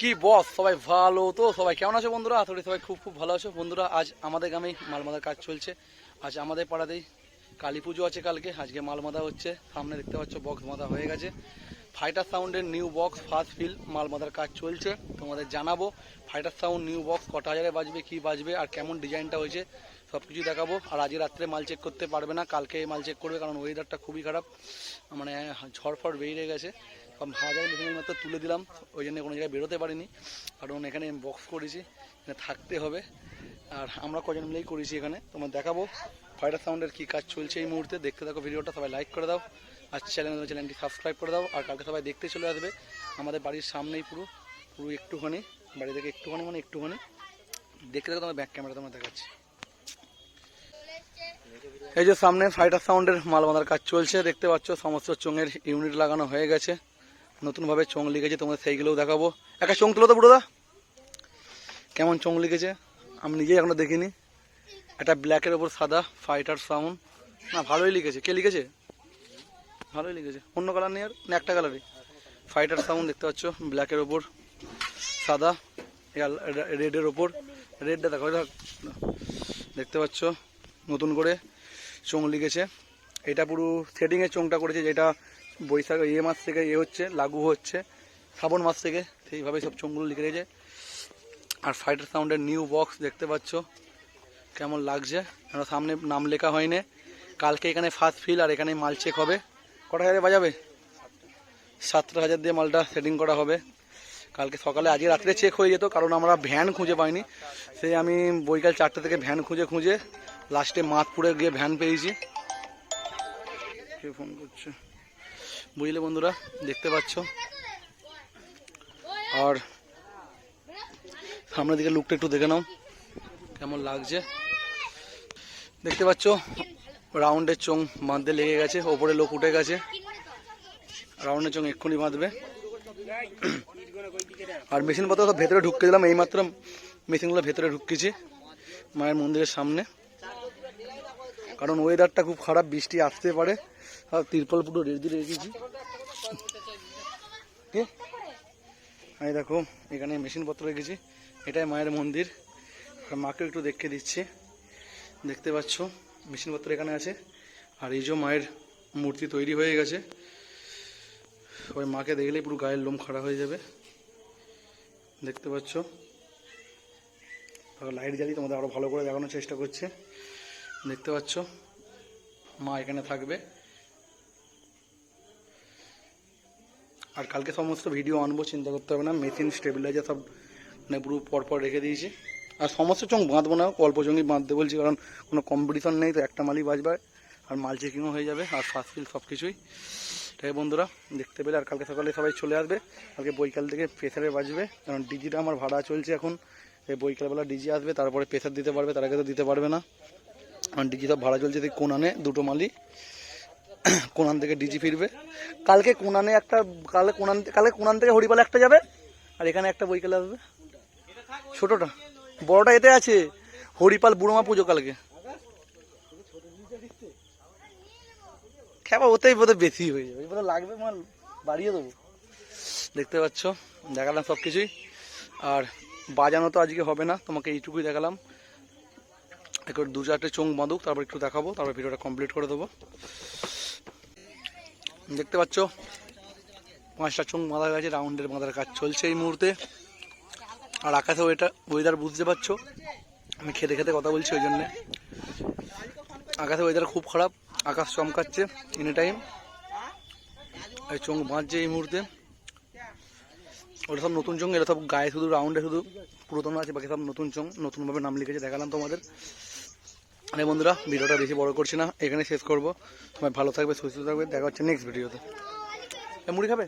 কি বস? সবাই ভালো তো? সবাই কেমন আছো বন্ধুরা? করি সবাই খুব খুব ভালো আছো। বন্ধুরা, আজ আমাদের গ্রামেই মালমাদার কাজ চলছে। আজ আমাদের পাড়াতেই কালী পুজো আছে কালকে। আজকে মালমাদা হচ্ছে। সামনে দেখতে পাচ্ছ বক্স মাদা হয়ে গেছে। ফাইটার সাউন্ডের নিউ বক্স ফার্স্ট ফিল মালমাদার কাজ চলছে। তোমাদের জানাব ফাইটার সাউন্ড নিউ বক্স কটা হাজারে বাজবে, কি বাজবে, আর কেমন ডিজাইনটা হয়েছে সব কিছু দেখাবো। আর আজকে রাত্রে মাল চেক করতে পারবে না। কালকে মাল চেক করবে, কারণ ওয়েদারটা খুবই খারাপ। মানে ঝড় ফড় বেরিয়ে গেছে। হাজার মেশিনের মাত্র তুলে দিলাম, ওই জন্য কোনো জায়গায় বেরোতে পারিনি। কারণ এখানে বক্স করেছি, এখানে থাকতে হবে। আর আমরা কজন মিলেই করেছি এখানে, তোমার দেখাবো। ফাইটার সাউন্ডের কী কাজ চলছে এই মুহূর্তে, দেখতে থাকো ভিডিওটা, সবাই লাইক করে দাও। আর চ্যানেল চ্যানেলটি সাবস্ক্রাইব করে দাও। আর কালকে সবাই দেখতে চলে আসবে, আমাদের বাড়ির সামনেই পুরো পুরো একটুখানি, বাড়ি থেকে একটুখানি মানে একটুখানি। দেখতে থাকো তোমার ব্যাক ক্যামেরা তোমার দেখাচ্ছি। এই যে সামনে ফাইটার সাউন্ডের মাল বাঁধার কাজ চলছে, দেখতে পাচ্ছ, সমস্ত চোঙের ইউনিট লাগানো হয়ে গেছে। নতুনভাবে চোঙ লিখেছে, তোমাদের সেইগুলোও দেখাবো। একটা চোঙ তুলো তো বুড়োদা। কেমন চোঙ লিখেছে? আমি নিজেই এখনও দেখিনি। একটা ব্ল্যাকের ওপর সাদা ফাইটার সাউন্ড না, ভালোই লিখেছে। কে লিখেছে? ভালোই লিখেছে। অন্য কালার নেই আর? না, একটা কালারই ফাইটার সাউন্ড দেখতে পাচ্ছ, ব্ল্যাকের ওপর সাদা রেডের ওপর। রেডটা দেখো দেখতে পাচ্ছ, নতুন করে চোঙ লিখেছে। এটা পুরো সেটিংয়ের চোঙটা করেছে, যেটা বৈশাখ এ মাস থেকে ইয়ে হচ্ছে, লাগু হচ্ছে, শ্রাবণ মাস থেকে সেইভাবে সব চোঙগুলো লিখে রেখেছে। আর ফাইটার সাউন্ডের নিউ বক্স দেখতে পাচ্ছ, কেমন লাগছে? কেন সামনে নাম লেখা হয়নি। কালকে এখানে ফার্স্ট ফিল আর এখানে মাল চেক হবে। কটা হাজারে বাজাবে? সাতটা হাজার দিয়ে মালটা সেটিং করা হবে। কালকে সকালে, আজকে রাত্রে চেক হয়ে যেত, কারণ আমরা ভ্যান খুঁজে পাইনি। সেই আমি বৈকাল চারটে থেকে ভ্যান খুঁজে খুঁজে লাস্টে মাতপুরে গিয়ে ভ্যান পেয়েছি। কে ফোন করছে? বুঝলে বন্ধুরা, দেখতে পাচ্ছ? আর সামনের দিকে লুকটা একটু দেখে নাও, কেমন লাগছে? দেখতে পাচ্ছ? রাউন্ডের চোং বাঁধতে লেগে গেছে, ওপরে লোক উঠে গেছে। রাউন্ডের চোং এক্ষুনি বাঁধবে। আর মেশিনপত্র সব ভেতরে ঢুকে দিলাম, এইমাত্র মেশিনগুলো ভেতরে ঢুকিয়েছি মায়ের মন্দিরের সামনে। কারণ ওয়েদারটা খুব খারাপ, বৃষ্টি আসতে পারে। আর তিরপল পুরো রেডি রেখেছি। কে এই দেখো, এখানে মেশিনপত্র রেখেছি। এটাই মায়ের মন্দির। আর মাকে একটু দেখে দিচ্ছি। দেখতে পাচ্ছ, মেশিনপত্র এখানে আছে। আর এই যে মায়ের মূর্তি তৈরি হয়ে গেছে। ওই মাকে দেখলেই পুরো গায়ের লোম খাড়া হয়ে যাবে। দেখতে পাচ্ছ? লাইট জ্বালিয়ে তোমাদের আরও ভালো করে দেখানোর চেষ্টা করছে। দেখতে পাচ্ছ? মা এখানে থাকবে। আর কালকে সমস্ত ভিডিও আনব, চিন্তা করতে হবে না। মেশিন স্টেবিলাইজার সব মানে পুরো পরপর রেখে দিয়েছি। আর সমস্ত চোখ বাঁধবো না, অল্প চোখই বাঁধতে বলছি, কারণ কোনো কম্পিটিশন নেই তো, একটা মালই বাজবে আর মাল চেকিংও হয়ে যাবে, আর ফার্স্ট ফিল সব কিছুই। তাই বন্ধুরা, দেখতে পেলে, আর কালকে সকালে সবাই চলে আসবে। কালকে বৈকাল থেকে প্রেসারে বাজবে, কারণ ডিজিটা আমার ভাড়া চলছে এখন। এই বৈকালবেলা ডিজি আসবে, তারপরে প্রেসার দিতে পারবে, তার আগে তো দিতে পারবে না। কারণ ডিজি সব ভাড়া চলছে দেখি কোনানে দুটো মালি কোনান থেকে ডিজি ফিরবে। কালকে কোনানে একটা কালে কোনান কালকে কোনান থেকে হরিপালে একটা যাবে, আর এখানে একটা বৈকালে আসবে ছোটটা, বড়টা এতে আছে, হরিপাল বুড়োমা পুজো কালকে। খেপা, ওতেই বোধহয় বেশি হয়ে যাবে। এবার লাগবে মাল, বাড়িয়ে দেবো। দেখতে পাচ্ছ, দেখালাম সব কিছুই। আর বাজানো তো আজকে হবে না, তোমাকে এইটুকুই দেখালাম। একটু দু চারটে চোখ বাঁধুক, তারপর একটু দেখাবো, তারপর ভিডিওটা কমপ্লিট করে দেবো। দেখতে পাচ্ছ? পাঁচটা চোখ বাঁধা গেছে রাউন্ডের বাঁধার কাজ চলছে এই মুহূর্তে। আর আকাশেও এটা ওয়েদার বুঝতে পারছ? আমি খেতে খেতে কথা বলছি ওই জন্যে। আকাশে ওয়েদার খুব খারাপ, আকাশ চমকাচ্ছে এনি টাইম এই চোখ বাঁধছে এই মুহূর্তে। ওটা সব নতুন চোখ এটা সব গায়ে শুধু রাউন্ডে শুধু পুরাতন আছে, বাকি সব নতুন চোখ নতুনভাবে নাম লিখেছে, দেখালাম তোমাদের। আরে বন্ধুরা, ভিডিওটা বেশি বড় করছি না এখানে শেষ করব। সবাই ভালো থাকবে, সুস্থ থাকবে, দেখা হচ্ছে নেক্সট ভিডিওতে। মুড়ি খাবে?